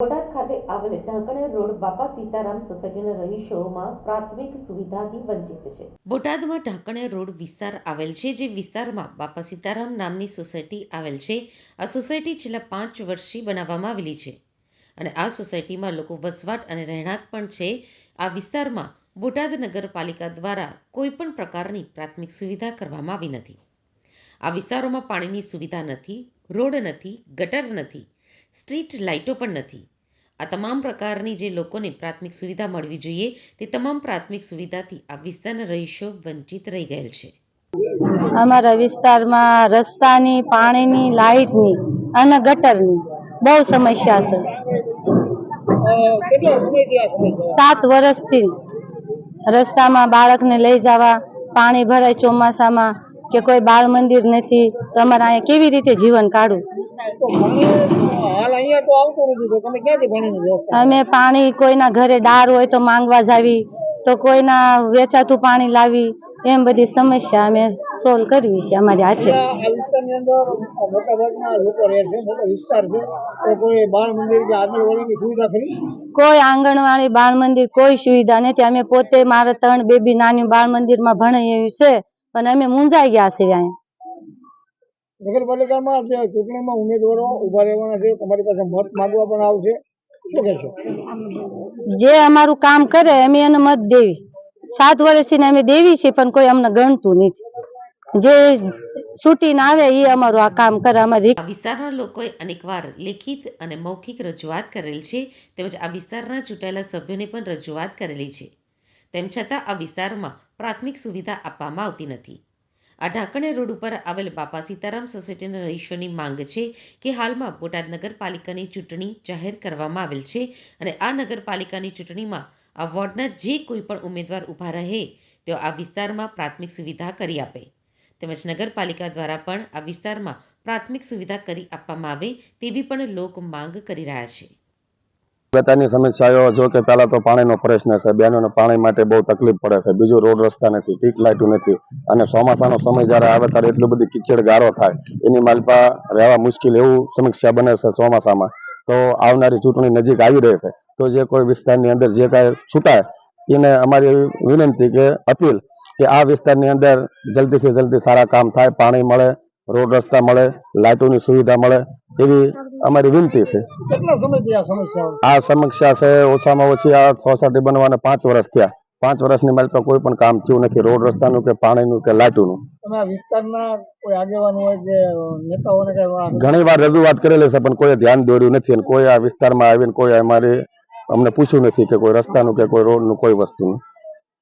બોટાદ ખાતે આવેલ ઢાંકણેર રોડ બાપા સીતારામ સોસાયટીના રહીશોમાં પ્રાથમિક સુવિધાથી વંચિત છે. બોટાદમાં ઢાંકણેર રોડ વિસ્તાર આવેલ છે, જે વિસ્તારમાં બાપા સીતારામ નામની સોસાયટી આવેલ છે. આ સોસાયટી છેલ્લા પાંચ વર્ષથી બનાવવામાં આવેલી છે અને આ સોસાયટીમાં લોકો વસવાટ અને રહેણાંક પણ છે. આ વિસ્તારમાં બોટાદ નગરપાલિકા દ્વારા કોઈપણ પ્રકારની પ્રાથમિક સુવિધા કરવામાં આવી નથી. આ વિસ્તારોમાં પાણીની સુવિધા નથી, રોડ નથી, ગટર નથી સ્ટ્રીટ લાઇટો પણ નથી. આ તમામ પ્રકારની જે લોકોને પ્રાથમિક સુવિધા મળવી જોઈએ, તે તમામ પ્રાથમિક સુવિધાથી આ વિસ્તારના રહીશો વંચિત રહી ગયેલ છે. અમારા વિસ્તારમાં રસ્તાની, પાણીની, લાઇટની અને ગટરની બહુ સમસ્યા છે. સાત વર્ષથી રસ્તામાં બાળકને લઈ જવા, પાણી ભરાય ચોમાસામાં કે કોઈ બાળ મંદિર નથી, તો અમારે અહીંયા કેવી રીતે જીવન કાઢવું? અમે પાણી કોઈના ઘરે ડાર હોય તો માંગવા જાવી, તો કોઈના વેચાતું પાણી લાવી, એમ બધી સમસ્યા અમે સોલ્વ કરવી છે અમારી હાથે. કોઈ આંગણવાડી બાળ મંદિર કોઈ સુવિધા નથી. અમે પોતે, મારા ત્રણ બેબી નાની બાળ મંદિરમાં ભણે એવી છે પણ અમે મૂંઝાઈ ગયા છે અહીંયા નગરપાલિકામાં જે ચૂંટણીમાં ઉમેદવારો ઊભા રહેવાના છે તમારી પાસે મત માંગવા પણ આવશે. શું કહેશો? જે અમારું કામ કરે અમે એને મત દેવી. સાત વર્ષથી અમે દેવી છે પણ કોઈ અમને ગણતું નથી. જે છૂટીને આવે એ અમારું આ કામ કરે અમારી આ વિસ્તારના લોકોએ અનેકવાર લેખિત અને મૌખિક રજૂઆત કરેલ છે તેમજ આ વિસ્તારના ચૂંટાયેલા સભ્યોને પણ રજૂઆત કરેલી છે. તેમ છતાં આ વિસ્તારમાં પ્રાથમિક સુવિધા આપવામાં આવતી નથી. આ ઢાંકણે રોડ ઉપર આવેલ બાપા સીતારામ સોસાયટીના રહીશોની માંગ છે કે હાલમાં બોટાદ નગરપાલિકાની ચૂંટણી જાહેર કરવામાં આવેલ છે અને આ નગરપાલિકાની ચૂંટણીમાં આ વોર્ડના જે કોઈ પણ ઉમેદવાર ઊભા રહે, તેઓ આ વિસ્તારમાં પ્રાથમિક સુવિધા કરી આપે. તેમજ નગરપાલિકા દ્વારા પણ આ વિસ્તારમાં પ્રાથમિક સુવિધા કરી આપવામાં આવે તેવી પણ લોક માંગ કરી રહ્યા છે. વેતાની સમસ્યાઓ જો કે પહેલાં તો પાણીનો પ્રશ્ન છે. બહેનોને પાણી માટે બહુ તકલીફ પડે છે. બીજું રોડ રસ્તા નથી સ્ટ્રીટ લાઇટો નથી. અને ચોમાસાનો સમય જ્યારે આવે ત્યારે એટલું બધી કિચડ ગારો થાય. એની માલપા રહેવા મુશ્કેલ એવું સમસ્યા બને છે ચોમાસામાં. તો આવનારી ચૂંટણી નજીક આવી રહી છે. તો જે કોઈ વિસ્તારની અંદર જે કાંઈ છૂટાય, એને અમારી વિનંતી કે, અપીલ કે આ વિસ્તારની અંદર જલ્દીથી જલ્દી સારા કામ થાય. પાણી મળે, રોડ રસ્તા મળે, લાઇટોની સુવિધા મળે. એવી અમારી વિનંતી છે. આ સમસ્યાઓ છે? આ સમસ્યા છે ઓછામાં ઓછી આ સોસાયટી બનવાના પાંચ વર્ષ થયા. પાંચ વર્ષની મારી પાસે કોઈ પણ કામ થયું નથી રોડ રસ્તાનું કે પાણીનું કે લાઇટોનું. તમે આ વિસ્તારના કોઈ આગેવાન હોય કે નેતાઓને કઈ વા- ઘણી વાર રજૂઆત કરેલી છે પણ કોઈ ધ્યાન દોર્યું નથી અને કોઈ આ વિસ્તારમાં આવીને કોઈ અમારી અમને પૂછ્યું નથી કે કોઈ રસ્તાનું કે કોઈ રોડનું કોઈ વસ્તુનું.